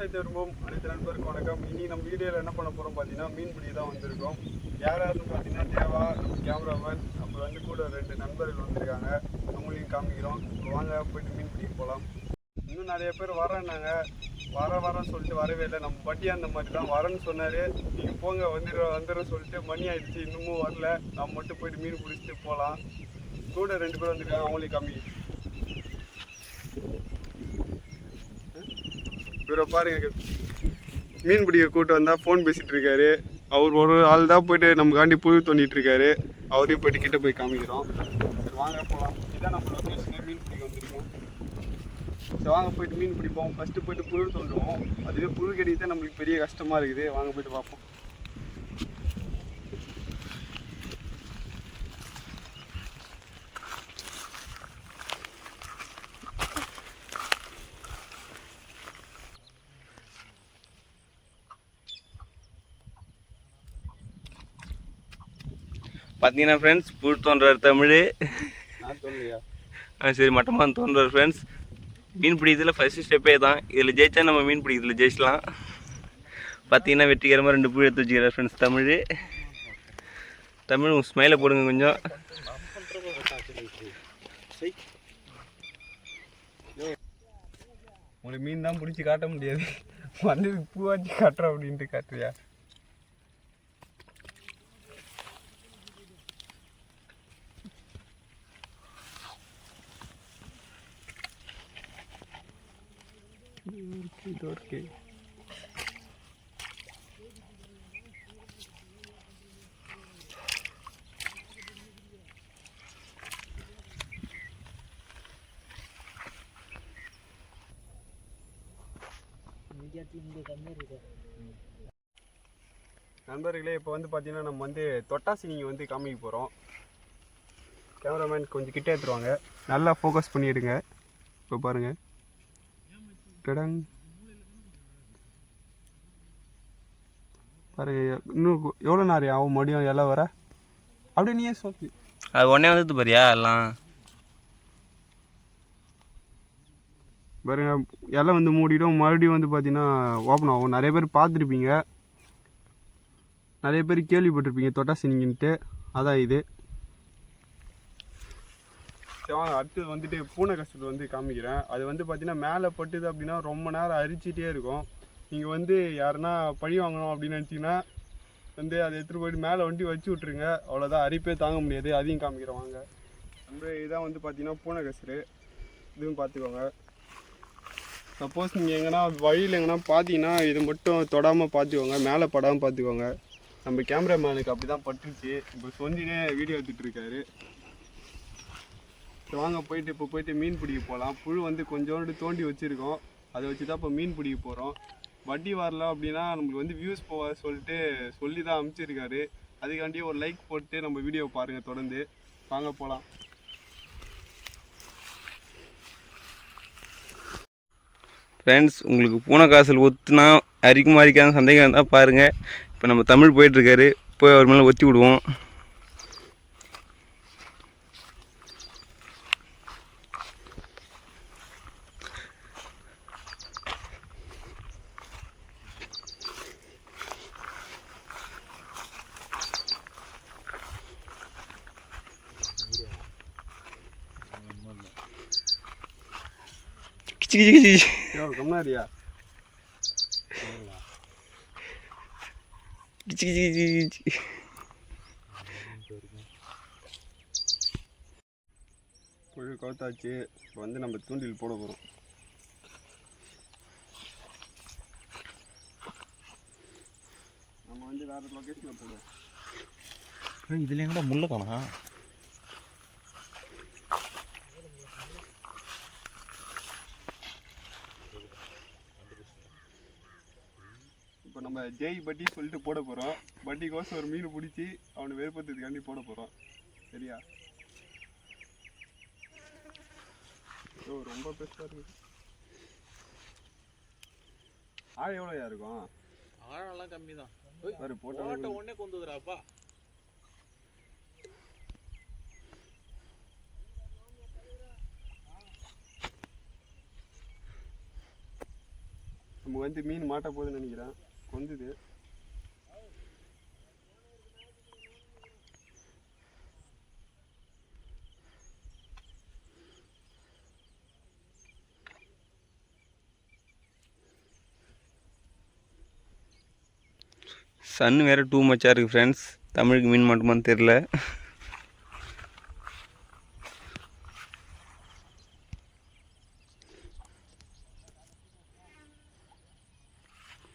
விவசாயத்தை விரும்பும் அனைத்து நண்பருக்கும் வணக்கம். இனி நம்ம வீடியோவில் என்ன பண்ண போகிறோம் பார்த்தீங்கன்னா மீன் பிடி தான் வந்திருக்கோம். யார் யாருன்னு பார்த்தீங்கன்னா தேவா நம்ம கேமராமேன் அப்புறம் வந்து கூட ரெண்டு நண்பர்கள் வந்திருக்காங்க. அவங்களையும் காமிக்கிறோம். வாங்க போயிட்டு மீன் பிடிக்க போகலாம் இன்னும் நிறைய பேர் வரேன்னாங்க வர வரேன்னு சொல்லிட்டு வரவே இல்லை. நம்ம பட்டியா அந்த மாதிரி தான். வரேன்னு சொன்னார். நீங்கள் போங்க வந்துடுற வந்துடுறேன் சொல்லிட்டு மணி ஆயிடுச்சு. இன்னமும் வரல. நம்ம மட்டும் போயிட்டு மீன் பிடிச்சிட்டு போகலாம் கூட ரெண்டு பேர் வந்திருக்காங்க. அவங்களையும் காமி இவரை பாருங்க. மீன் பிடிக்க கூட்டம் வந்தால் ஃபோன் பேசிகிட்டு இருக்காரு. அவர் ஒரு ஆள் தான் போயிட்டு நமக்காண்டி புழு தோண்டிட்டு இருக்காரு. அவரையும் போயிட்டு கிட்ட போய் காமிக்கிறோம். சரி வாங்க போகலாம் இதான் நம்ம லொக்கேஷன் மீன் பிடிக்க வந்திருக்கோம். சரி வாங்க போயிட்டு மீன் பிடிப்போம் ஃபஸ்ட்டு போயிட்டு புழு தோண்டுவோம். அதுவே புழு கிடைக்கிறது நம்மளுக்கு பெரிய கஷ்டமாக இருக்குது. வாங்க போயிட்டு பார்ப்போம். பார்த்தீங்கன்னா ஃப்ரெண்ட்ஸ் புல் தோன்றார் தமிழ். ஆ சரி மட்டமாக தோன்றார் ஃப்ரெண்ட்ஸ் மீன் பிடிக்கிறதுல ஃபஸ்ட்டு ஸ்டெப்பே தான் இதில் ஜெயிச்சா நம்ம மீன் பிடிக்கிறதுல ஜெயிச்சலாம் பார்த்தீங்கன்னா வெற்றிகரமாக ரெண்டு புழு எடுத்து வச்சுக்கிறார் ஃப்ரெண்ட்ஸ் தமிழ். தமிழ் உங்கள் ஸ்மைலை போடுங்க கொஞ்சம். உங்களுக்கு மீன் தான் பிடிச்சி காட்ட முடியாது. வந்ததுக்கு பூவாச்சி காட்டுறோம் அப்படின்ட்டு காட்டுறியா? இது இருக்கு நண்பர்களே இப்போ வந்து பார்த்தீங்கன்னா நம்ம வந்து தொட்டாசி நீங்கள் வந்து காமிக்க போகிறோம் கேமராமேன் கொஞ்சம் கிட்டே எடுத்துருவாங்க. நல்லா ஃபோக்கஸ் பண்ணிவிடுங்க இப்போ பாருங்கள் டடங் பாருங்க இன்னும் எவ்வளோ நேரம் ஆகும்? முடியும் எல்லாம் வர? அப்படியே நீயே சொல்லு. அது உடனே வந்துட்டு பாரியா எல்லாம்? பாருங்க இலை வந்து மூடிடும் மறுபடியும் வந்து பார்த்தீங்கன்னா ஓப்பன் ஆகும். நிறைய பேர் பார்த்துருப்பீங்க. நிறைய பேர் கேள்விப்பட்டிருப்பீங்க தொட்டாசினிங்கன்ட்டு அதான் இது. அடுத்தது வந்துட்டு பூனை கஷ்டத்தை வந்து காமிக்கிறேன். அது வந்து பார்த்தீங்கன்னா மேலே பட்டுது அப்படின்னா ரொம்ப நேரம் அரிச்சிட்டே இருக்கும். நீங்கள் வந்து யாருன்னா பழி வாங்கணும் அப்படின்னு நினச்சிங்கன்னா வந்து அதை எடுத்துகிட்டு போயிட்டு மேலே வண்டி வச்சு விட்ருங்க அவ்வளோதான் அரிப்பே தாங்க முடியாது. அதையும் காமிக்கிறேன். வாங்க. நம்ம இதான் வந்து பார்த்தீங்கன்னா பூனை கசுறு இதுவும் பார்த்துக்கோங்க சப்போஸ் நீங்கள் எங்கன்னா வழியில் எங்கன்னா பார்த்தீங்கன்னா இது மட்டும் தொடாமல் பார்த்துக்கோங்க மேலே படாமல் பார்த்துக்கோங்க நம்ம கேமராமேனுக்கு அப்படி தான் பட்டுச்சு இப்போ சொந்தினே வீடியோ எடுத்துகிட்டு இருக்காரு. வாங்க போயிட்டு இப்போ போயிட்டு மீன் பிடிக்க போகலாம் புழு வந்து கொஞ்சோண்டு தோண்டி வச்சுருக்கோம். அதை வச்சு தான் இப்போ மீன் பிடிக்க போகிறோம் வட்டி வரல அப்படின்னா நம்மளுக்கு வந்து வியூஸ் போக சொல்லிட்டு சொல்லி தான் அனுப்பிச்சிருக்காரு அதுக்காண்டி ஒரு லைக் போட்டு நம்ம வீடியோ பாருங்கள் தொடர்ந்து. வாங்க போகலாம் ஃப்ரெண்ட்ஸ் உங்களுக்கு பூனை காசில் ஒத்துனா அரிக்குமா அரிக்காத சந்தேகம் இருந்தால் பாருங்கள் இப்போ நம்ம தமிழ் போயிட்டுருக்காரு போய் அவர் மேலே ஒத்தி விடுவோம். கிச்சு. புழு கவுத்தாச்சு இப்போ வந்து நம்ம தூண்டில் போட போகிறோம் நம்ம வந்து வேறு லொக்கேஷனில் போடுவோம். இதுல எங்கடா முள்ள காணா இப்போ நம்ம ஜெய் பட்டி சொல்லிட்டு போட போகிறோம் பட்டிக்கோசம் ஒரு மீன் பிடிச்சி அவனை வெறுப்பத்துக்காண்டி போட போகிறோம் சரியா? ஓ ரொம்ப பெருசாக இருக்கு. ஆள் எவ்வளோயா இருக்கும்? ஆழம்லாம் கம்மி தான் போட்ட போட்டோ உடனே கொண்டுதுறாப்பா நம்ம வந்து மீன் மாட்ட போகுதுன்னு நினைக்கிறேன். கொந்துது சன் வேறு டூ மச்சாக இருக்குது ஃப்ரெண்ட்ஸ் தமிழுக்கு மீன் மட்டுமான்னு தெரில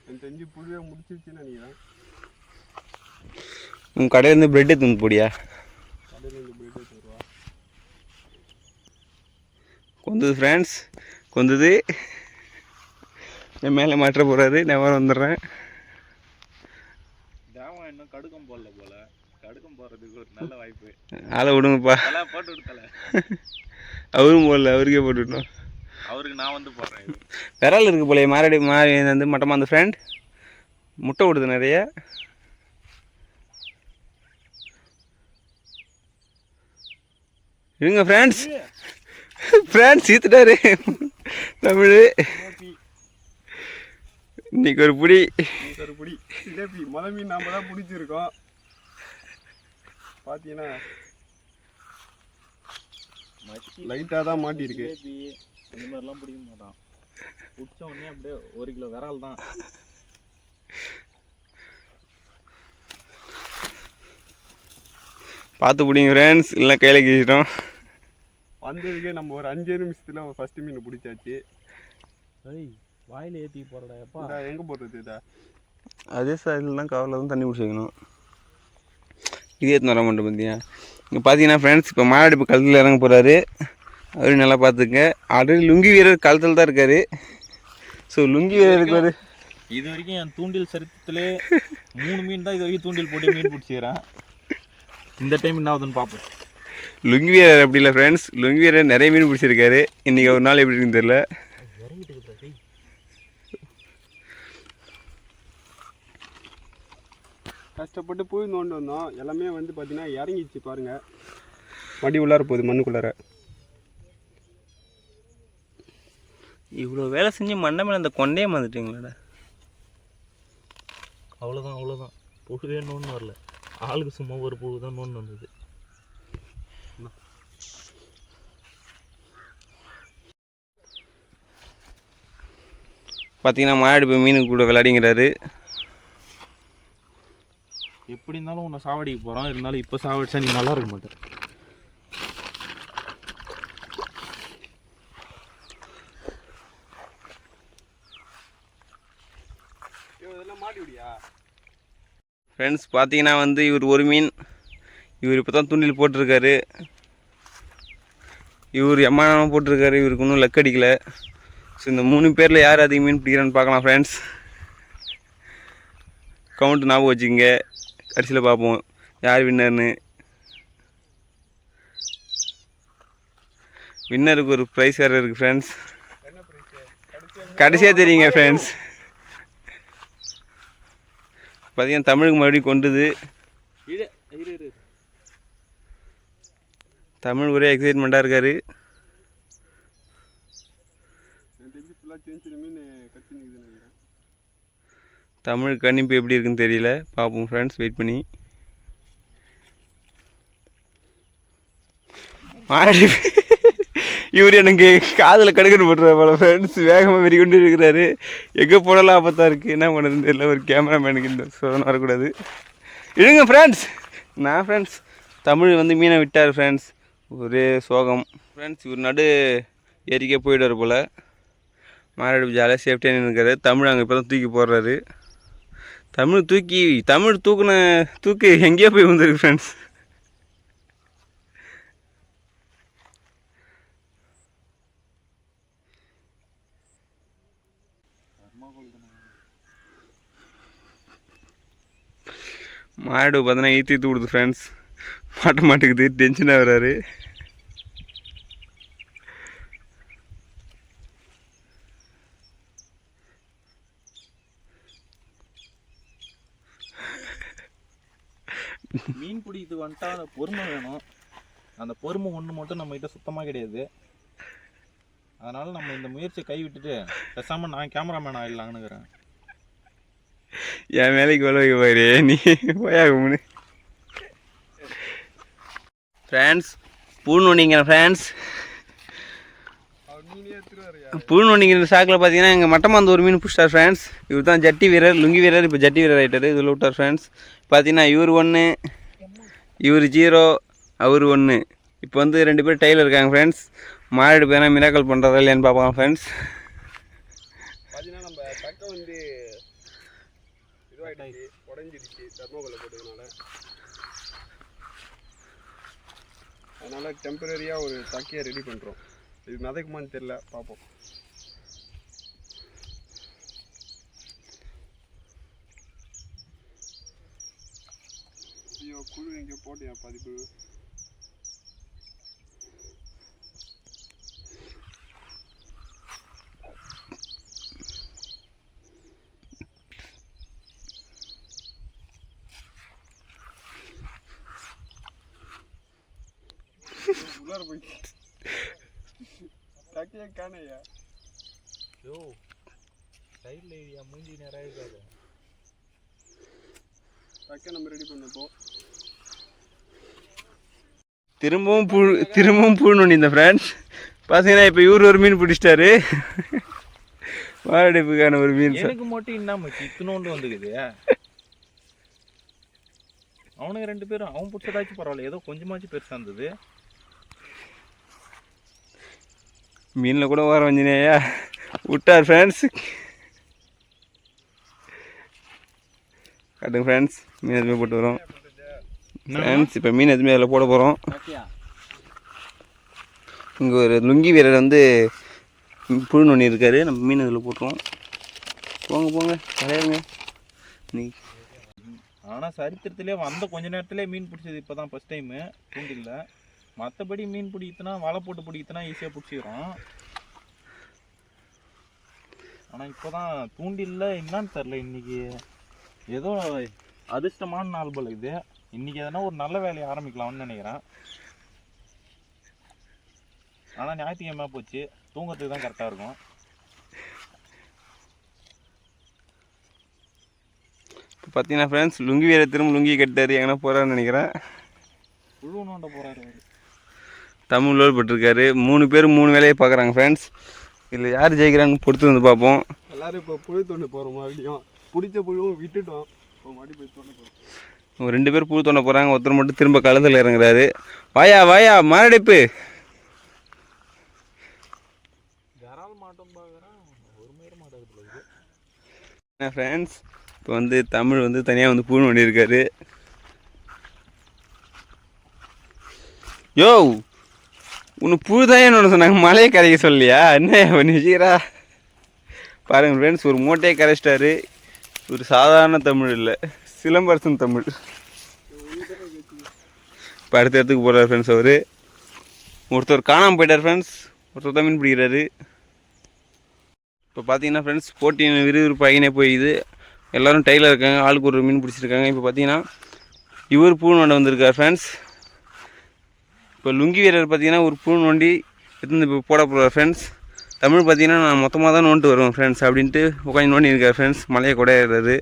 எனக்கு தெரிஞ்சு முடிச்சிருச்சுன்னு நினைக்கிறேன். உங்கள் கடையிலேருந்து பிரெட் எடுத்து வந்து போடியா? கடையில் இருந்து போயிட்டு வருவா. கொந்தது ஃப்ரெண்ட்ஸ் கொந்தது. என் மேலே மாற்ற போகிறாரு நான் வர வந்துடுறேன். தேவன் இன்னும் கடுக்கம் போடல போல. கடுக்கம் போடுறதுக்கு ஒரு நல்ல வாய்ப்பு. ஆளை விடுங்கப்பா. போட்டு விடுத்தல அவரும் போடல அவருக்கே போட்டுவிட்டோம் அவருக்கு நான் வந்து போடுறேன். விரல் இருக்கு போலயே மாரடி மாறி வந்து மட்டமாக அந்த ஃப்ரெண்ட் முட்டை விடுது நிறைய. இருங்க ஃப்ரெண்ட்ஸ் ஃப்ரெண்ட்ஸ் ஈத்துட்டாரு தமிழ். இன்னைக்கு ஒரு புடி. இன்னைக்கு ஒரு பிடி. சிலேபி முத மீன் நாம தான் பிடிச்சிருக்கோம். பார்த்தீங்கன்னா லைட்டாக தான் மாட்டியிருக்கு. இந்த மாதிரிலாம் பிடிக்க மாட்டான். பிடிச்ச உடனே அப்படியே ஒரு கிலோ விரால் தான். பார்த்து பிடிங்க ஃப்ரெண்ட்ஸ் இல்லை கையில் கீச்சிட்டோம் வந்ததுக்கே நம்ம ஒரு அஞ்சு நிமிஷத்தில் ஃபர்ஸ்ட் மீன் பிடிச்சாச்சு. ஏய் வாயில ஏற்றி போறடா எப்பா? எங்கே போடுறது இதா? அதே சைடில் தான் கவரில் தான் தண்ணி பிடிச்சி வைக்கணும் இது ஏற்று வர மாட்டோம் பார்த்தியா இங்கே பார்த்தீங்கன்னா ஃப்ரெண்ட்ஸ் இப்போ மாநாடு இப்போ கழுத்தில் இறங்க போகிறாரு அவரு நல்லா பார்த்துங்க ஆல்ரெடி லுங்கி வீரர் கழுத்தில் தான் இருக்கார். ஸோ லுங்கி வீரருக்கு ஒரு இது வரைக்கும் என் தூண்டில் சரித்திரத்திலே மூணு மீன் தான் இது வரைக்கும் தூண்டில் போட்டு மீன் பிடிச்சிக்கிறேன் இந்த டைம் என்ன ஆகுதுன்னு பார்ப்போம் லுங்கி வீரர் அப்படி இல்லை ஃப்ரெண்ட்ஸ் லுங்கி வீரர் நிறைய மீன் பிடிச்சிருக்காரு. இன்றைக்கி ஒரு நாள் எப்படி இருக்குன்னு தெரியல. கஷ்டப்பட்டு போய் நோண்டு வந்தோம். எல்லாமே வந்து பார்த்தீங்கன்னா இறங்கிச்சு பாருங்க. மடி உள்ளார போகுது மண்ணுக்குள்ளார. இவ்வளோ வேலை செஞ்சு மண்டை மேலே அந்த கொண்டே வந்துட்டீங்களாடா அவ்வளோதான் அவ்வளோதான் புழுவே நோன்னு வரல. ஆளுக்கு சும்மா ஒரு புழு தான் நோன்னு வந்தது. பார்த்தீங்கன்னா மாநாடு இப்போ மீனுக்கு கூட விளையாடிங்கிறாரு. எப்படி இருந்தாலும் உன்னை சாவடிக்க போகிறோம் இருந்தாலும் இப்போ சாவடிச்சா நீ நல்லா இருக்க மாட்டேன் இதெல்லாம் மாட்டி விடியா ஃப்ரெண்ட்ஸ் பார்த்தீங்கன்னா வந்து இவர் ஒரு மீன். இவர் இப்போ தான் தூண்டில் போட்டிருக்காரு. இவர் எம்மானமாக போட்டிருக்காரு. இவருக்கு இன்னும் லக் அடிக்கல. ஸோ இந்த மூணு பேரில் யார் அதிக மீன் பிடிக்கிறான்னு பார்க்கலாம் ஃப்ரெண்ட்ஸ் கவுண்ட் ஞாபகம் வச்சுக்கோங்க. கடைசியில் பார்ப்போம். யார் வின்னர்னு வின்னருக்கு ஒரு ப்ரைஸ் வேறு இருக்குது ஃப்ரெண்ட்ஸ் கடைசியாக தெரியுங்க ஃப்ரெண்ட்ஸ் பார்த்தீங்கன்னா தமிழுக்கு மறுபடியும் கொண்டுது. இரு இரு இரு. தமிழ் ஒரே எக்ஸைட்மெண்ட்டாக இருக்காரு. தமிழ் கணிப்பு எப்படி இருக்குன்னு தெரியல. பார்ப்போம் ஃப்ரெண்ட்ஸ் வெயிட் பண்ணி. மாடி இவர் எனக்கு காதில் கடுக்கணும் போட்டுற பல. ஃப்ரெண்ட்ஸ் வேகமாக வெறி கொண்டு இருக்கிறாரு. எங்கே போடலாம் ஆபத்தாக இருக்குது என்ன பண்ணுறது தெரியல. ஒரு கேமராமேனுக்கு இந்த சோதனை வரக்கூடாது. இழுங்க ஃப்ரெண்ட்ஸ் நான் ஃப்ரெண்ட்ஸ் தமிழ் வந்து மீனை விட்டார் ஃப்ரெண்ட்ஸ் ஒரே சோகம். ஃப்ரெண்ட்ஸ் இவர் நடு ஏரிக்கே போயிடுவார் போல். மாரடி ஜாலியாக சேஃப்டியாக நின்றுக்காரு தமிழ் அங்கே இப்போ தான் தூக்கி போடுறாரு. தமிழ் தூக்கி தமிழ் தூக்குன தூக்கு எங்கேயோ போய் வந்திருக்கு ஃப்ரெண்ட்ஸ் மாடு பார்த்தீங்கன்னா ஈத்தி தூடுது ஃப்ரெண்ட்ஸ் மாட்ட மாட்டேங்குது டென்ஷனாக வர்றாரு. மீன் பிடிக்கிறது வந்துட்டா அந்த பொறுமை வேணும். அந்த பொறுமை ஒன்று மட்டும் நம்மகிட்ட சுத்தமாக கிடையாது. அதனால நம்ம இந்த முயற்சியை கைவிட்டுட்டு பேசாமல் பேசாம நான் கேமராமேன் ஆயிடலாம்னுக்கிறேன் என் வேலைக்கு வளவைக்கு போயிரு நீ போயாகும்னு ஃப்ரெண்ட்ஸ் பூன் ஒன்றிங்கிற ஃப்ரெண்ட்ஸ் அவர் மீனே ஒன்றிங்கிற சாக்கில் பார்த்தீங்கன்னா எங்கள் மட்டமாந்த ஒரு மீன் பிடிச்சார் ஃப்ரெண்ட்ஸ் இவர் தான் ஜட்டி வீரர் லுங்கி வீரர் இப்போ ஜட்டி வீரர் ஆகிட்டார் இதில் விட்டார் ஃப்ரெண்ட்ஸ் பார்த்தீங்கன்னா இவர் ஒன்று இவர் ஜீரோ அவர் ஒன்று இப்போ வந்து ரெண்டு பேர் டைலர் இருக்காங்க ஃப்ரெண்ட்ஸ் மாரடி பேனா மிராக்கல் பண்ணுறதா இல்லையான்னு பார்ப்பாங்க ஃப்ரெண்ட்ஸ் பார்த்தீங்கன்னா நம்ம தக்கை வந்து இதுவாகிடுச்சு உடஞ்சிடுச்சு தர்மோகோலை போட்டதுனால. அதனால் டெம்பரரியாக ஒரு தக்கையை ரெடி பண்ணுறோம் இது மிதக்குமான்னு தெரில பார்ப்போம். ஐயோ குழு எங்கேயோ போட்டியா பதிப்பு? உள்ளார போய் தக்கையை காணையா? யோ சைடில் ஏரியா மூஞ்சி நேராக இருக்காது. தக்கை நம்ம ரெடி பண்ணப்போ திரும்பவும் பூ திரும்பவும் ஒன்றி இந்த ஃப்ரெண்ட்ஸ் பார்த்தீங்கன்னா இப்போ இவர் ஒரு மீன் பிடிச்சிட்டாரு. மாரடைப்புக்கான ஒரு மீன் எனக்கு மட்டும் என்ன மச்சி இத்தினோண்டு வந்துக்குது. அவனுங்க ரெண்டு பேரும் அவன் பிடிச்சதாச்சும் பரவாயில்ல ஏதோ கொஞ்சமாச்சும் பெருசா இருந்தது. மீனில் கூட வர வஞ்சினேயா விட்டார் ஃப்ரெண்ட்ஸ் காட்டுங்க ஃப்ரெண்ட்ஸ் மீன் எதுவுமே போட்டு வரோம். ஃப்ரெண்ட்ஸ் இப்போ மீன் எதுவுமே அதில் போட போகிறோம் இங்கே ஒரு லுங்கி வீரர் வந்து புழு நொண்ணி இருக்காரு. நம்ம மீன் இதில் போட்டுருவோம். போங்க போங்க. விளையாடுங்க நீ ஆனா சரித்திரத்திலே வந்த கொஞ்ச நேரத்திலே மீன் பிடிச்சது இப்பதான் ஃபர்ஸ்ட் டைமு தூண்டில்ல. மற்றபடி மீன் பிடிக்குதுன்னா வலை போட்டு பிடிக்குதுன்னா ஈஸியாக பிடிச்சிக்கிறோம் ஆனால் இப்போதான் தூண்டில்ல என்னன்னு தெரில இன்னைக்கு. ஏதோ அதிர்ஷ்டமான நாள் போல இது. இன்னைக்கு எதனா ஒரு நல்ல வேலையை ஆரம்பிக்கலாம்னு நினைக்கிறேன். ஆனால் ஞாயிற்றுக்கிழமை போச்சு. தூங்கறதுக்கு தான் கரெக்டாக இருக்கும். இப்போ பார்த்தீங்கன்னா ஃப்ரெண்ட்ஸ் லுங்கி வீரர் திரும்ப லுங்கி கட்டாரு எங்கன்னா போகிறான்னு நினைக்கிறேன். புழு நோண்ட போகிறாரு தமிழ் லோல் பட்டிருக்காரு மூணு பேர் மூணு வேலையை பார்க்குறாங்க ஃப்ரெண்ட்ஸ் இதில் யார் ஜெயிக்கிறாங்கன்னு பொறுத்து வந்து பார்ப்போம். எல்லாரும் இப்போ புழு தோண்ட போகிறோம் மறுபடியும் பிடிச்ச புழுவும் விட்டுட்டோம். ரெண்டு பேர் புழு தோண்ட போகிறாங்க ஒருத்தர் மட்டும் திரும்ப களத்தில் இறங்குறாரு. வாயா வாயா மாரடைப்பு. என்ன ஃப்ரெண்ட்ஸ் இப்போ வந்து தமிழ் வந்து தனியாக வந்து பூண் பண்ணியிருக்காரு யோ உனக்கு புழுதான் ஒன்று சொன்னாங்க. மலையை கரைக்க சொல்லியா? என்ன நிஜீரா? பாருங்கள் ஃப்ரெண்ட்ஸ் ஒரு மூட்டையை கரைச்சிட்டாரு. ஒரு சாதாரண தமிழ் இல்லை. சிலம்பரசன் தமிழ். இப்போ அடுத்த இடத்துக்கு போகிறார் ஃப்ரெண்ட்ஸ் அவர். ஒருத்தர் காணாமல் போயிட்டார் ஃப்ரெண்ட்ஸ் ஒருத்தர் தான் மீன் பிடிக்கிறாரு. இப்போ பார்த்தீங்கன்னா ஃப்ரெண்ட்ஸ் போட்டியின் விறுவிறுப்பாகினே போயிது. எல்லோரும் டைலர் இருக்காங்க ஆளுக்கு ஒரு மீன் பிடிச்சிருக்காங்க. இப்போ பார்த்தீங்கன்னா இவர் பூ நோண்ட வந்திருக்கார் ஃப்ரெண்ட்ஸ் இப்போ லுங்கி வீரர் பார்த்தீங்கன்னா ஒரு பூ நோண்டி எடுத்து இப்போ போட போகிறார் ஃப்ரெண்ட்ஸ் தமிழ் பார்த்தீங்கன்னா நான் மொத்தமாக தான் நோண்டு வருவேன் ஃப்ரெண்ட்ஸ் அப்படின்ட்டு உட்காந்து நோண்டி இருக்கார் ஃப்ரெண்ட்ஸ் மலையை கூட ஏறுறது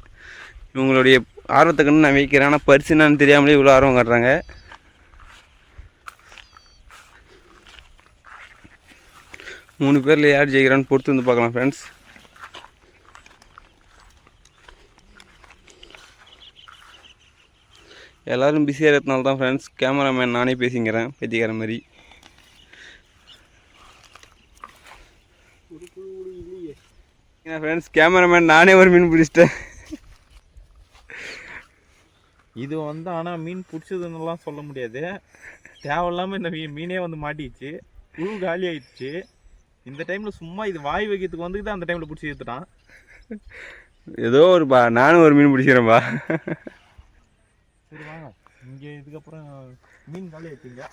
இவங்களுடைய ஆர்வத்தை கண்டு நான் வைக்கிறேன். ஆனால் பரிசு என்னன்னு தெரியாமலே இவ்வளோ ஆர்வம் காட்டுறாங்க. மூணு பேரில் யார் ஜெயிக்கிறான்னு பொறுத்து வந்து பார்க்கலாம் ஃப்ரெண்ட்ஸ் எல்லாரும் பிஸியாக இருக்கிறதுனால தான் ஃப்ரெண்ட்ஸ் கேமராமேன் நானே பேசிங்கிறேன் பேத்திக்கிற மாதிரி. ஏன்னா ஃப்ரெண்ட்ஸ் கேமராமேன் நானே ஒரு மீன் பிடிச்சிட்டேன். இது வந்து ஆனால் மீன் பிடிச்சதுன்னுலாம் சொல்ல முடியாது. தேவையில்லாமல் இந்த மீன் மீனே வந்து மாட்டிடுச்சு புழு காலி ஆயிடுச்சு. இந்த டைமில் சும்மா இது வாய் வைக்கிறதுக்கு வந்துக்கிட்டு அந்த டைமில் பிடிச்சி எடுத்துட்டான் ஏதோ ஒரு பா நானும் ஒரு மீன் பிடிச்சிக்கிறேன்பா. சரி வாங்க இங்கே இதுக்கப்புறம் மீன் காலி ஆயிடுச்சுங்க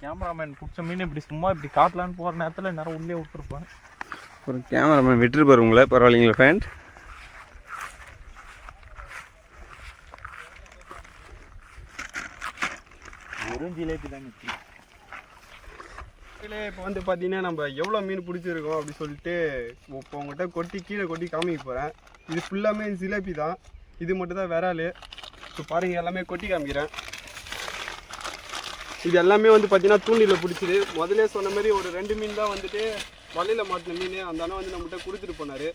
கேமராமேன் பிடிச்ச மீன் இப்படி சும்மா இப்படி காட்டலான்னு போகிற நேரத்தில் நேரம் உள்ளே விட்டுருப்பேன் ஒரு கேமராமேன் விட்டுருப்பாரு உங்களை பரவாயில்லைங்களா ஃப்ரெண்ட் வெறும் ஜிலேபி தான் இப்போ வந்து பார்த்தீங்கன்னா நம்ம எவ்வளோ மீன் பிடிச்சிருக்கோம் அப்படி சொல்லிட்டு இப்போ உங்கள்கிட்ட கொட்டி கீழே கொட்டி காமிக்க போகிறேன் இது ஃபுல்லாமே ஜிலேபி தான். இது மட்டும் தான் விரால். இப்போ பாருங்க எல்லாமே கொட்டி காமிக்கிறேன். இது எல்லாமே வந்து பார்த்தீங்கன்னா தூண்டில பிடிச்சிது. முதலே சொன்ன மாதிரி ஒரு ரெண்டு மீன் தான் வந்துட்டு வலையில் மாட்டின மீன். அந்த அண்ணன் வந்து நம்மகிட்ட கொடுத்துட்டு போனார்.